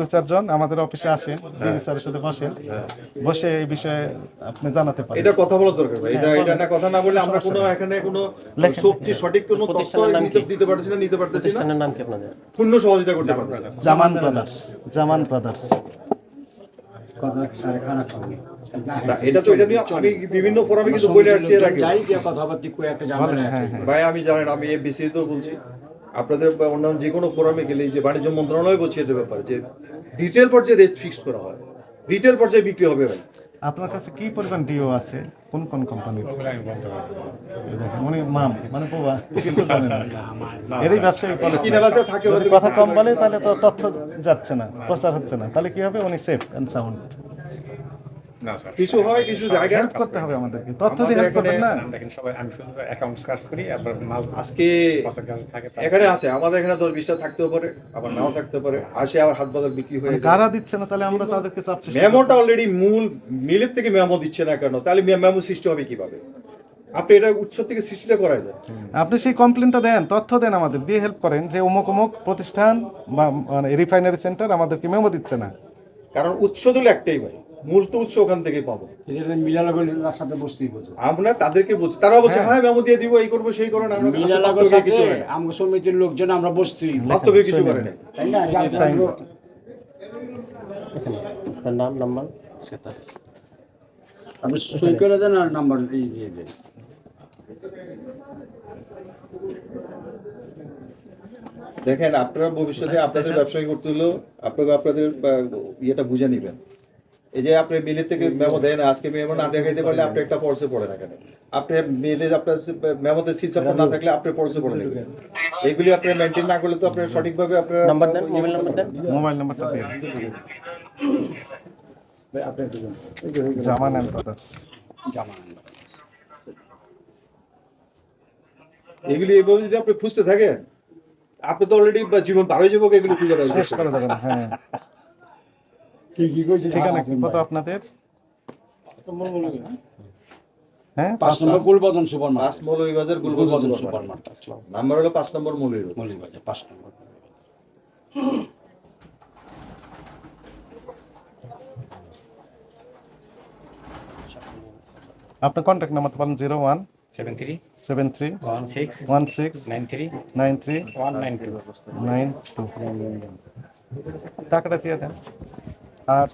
দু চারজন আমাদের অফিসে আসেন ডিজি স্যারের সাথে বসেন বসে এই বিষয়ে আপনি জানাতে পারেন। এটা কথা বলা দরকার ভাই। এটা হ্যাঁ, এটা না কথা না বললে আমরা কোনো এখানে কোনো। সত্যি সঠিক কোনো তথ্য? দিতে পারতেছি না নিতে পারতেছি না। প্রতিষ্ঠানের নাম কি আপনাদের? পূর্ণ সহযোগিতা করতে পারতেছি না। জামান ব্রাদার্স জামান ব্রাদার্স এটা তো এটা নিয়ে আমি বিভিন্ন ফোরামে কিন্তু বলে আসছি এর আগে হ্যাঁ হ্যাঁ। ভাই আমি জানেন আমি এবিসি তো বলছি। আপনাদের বা অন্যান্য যে কোনো ফোরামে গেলে যে বাণিজ্য মন্ত্রণালয় বলছে এটার ব্যাপারে যে ডিটেল পর্যায়ে রেট ফিক্সড করা হয়। রিটেল পর্যায়ে বিক্রি হবে ভাই। আপনার কাছে কি পরিমাণ ডিও আছে? কোন কোন কোম্পানির উনি মাম মানে বাবা কিছু এরই ব্যবসায়ী কথা কম বলে তাহলে তো তথ্য যাচ্ছে না প্রচার হচ্ছে না। তাহলে কি হবে? উনি সেফ অ্যান্ড সাউন্ড কিছু হয় কিছু জায়গায় করতে হবে আমাদেরকে। তথ্য দিয়ে হেল্প করবেন না? আমরা সবাই আমি শুধু অ্যাকাউন্টস কাজ করি আবার মাল আজকে থাকে এখানে আছে আমাদের এখানে দশ বিশটা থাকতেও পারে আবার নাও থাকতে পারে। আসে আবার হাত বাজার বিক্রি হয়ে কারা দিচ্ছে না তাহলে আমরা তাদেরকে চাপ সৃষ্টি মেমোটা অলরেডি মূল মিলের থেকে মেমো দিচ্ছে না কেন? তাহলে মেমো সৃষ্টি হবে কীভাবে? আপনি এটা উৎস থেকে সৃষ্টিটা যায় আপনি সেই কমপ্লেনটা দেন তথ্য দেন আমাদের দিয়ে হেল্প করেন যে অমুক অমুক প্রতিষ্ঠান বা রিফাইনারি সেন্টার আমাদেরকে মেমো দিচ্ছে না। কারণ উৎস দিলে একটাই ভাই। মূল তো উৎস ওখান থেকে পাবো। সাথে বসতেই বলতো আমরা তাদেরকে বলছি তারা বলছে হ্যাঁ। মেমো দিয়ে দিব এই করব সেই করো না আমরা কিছু হয়। আমগো সমিতির লোকজন আমরা বসতেই বাস্তবে কিছু করে না। তাই আমরা- নাম নাম্বার? সেটা। আপনি সই করে দেন আর নাম্বার এই দিয়ে দেন। দেখেন আপনারা ভবিষ্যতে আপনাদের ব্যবসায়ী করতে হলেও আপনারা আপনাদের ইয়েটা বুঝে নেবেন। এই যে আপনি মিলের থেকে মেমো দেন আজকে মেমো না দেখাইতে পারলে আপনি একটা পড়সে পড়ে না কেন? আপনি মেলে আপনার মেমোতে সিট সাপোর্ট না থাকলে আপনি পড়সে পড়ে নেবেন এইগুলি আপনি মেনটেন না করলে তো আপনি সঠিকভাবে আপনার নাম্বার দেন মোবাইল নাম্বার দেন। মোবাইল নাম্বারটা দিয়ে জামান অ্যান্ড ব্রাদার্স এগুলি এইভাবে যদি আপনি খুঁজতে থাকেন আপনি তো অলরেডি জীবন পার হয়ে যাব এগুলি খুঁজে পাবেন। শেষ করা যাবে না হ্যাঁ। কি কি কইছে ঠিকানা কি? কত আপনাদের? হ্যাঁ পাঁচ নম্বর? গুলবদন সুপার পাঁচ Moulvibazar Gulbadan Gulbadan super super market. Market. Number হলো পাঁচ নম্বর পাঁচ আপনার কন্ট্যাক্ট নাম্বার বলেন zero one seven three seven three one six one six nine three nine three one nine two. Nine two. টাকাটা দিয়ে দেন। আর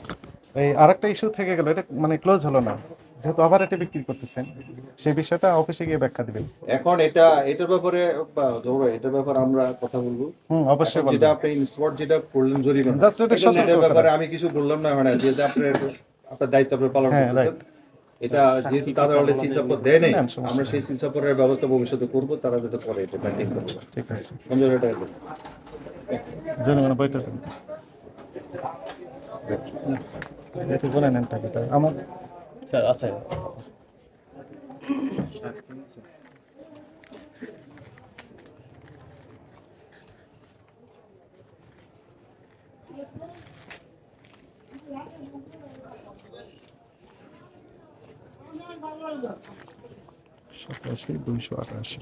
এই আরেকটা ইস্যু থেকে গেল এটা মানে ক্লোজ হলো না। যেহেতু আবার এটা বিক্রি করতেছেন সেই বিষয়টা অফিসে গিয়ে ব্যাখ্যা দিবেন। এখন এটা এটার ব্যাপারে বা, ধরো এটার ব্যাপারে আমরা কথা বলব। হুম অবশ্যই এখন যেটা আপনি ইনস্পট যেটা করলেন জরিমানা Just এটা এটার ব্যাপারে আমি কিছু বললাম না মানে যেটা আপনার আপনার দায়িত্ব আপনি পালন হ্যাঁ, করতেছেন। এটা যেহেতু তাদের অলরেডি সিল সাপোর্ট দেয় নাই আমরা সেই সিল সাপোর্টের ব্যবস্থা ভবিষ্যতে করব তারা যেটা পরে এটা ঠিক আছে। মঞ্জুর এটা। জরিমানা বইটা এটা বলে নেন টাকাটা। আমার স্যার আছে সাতাশি দুইশো আটাশি।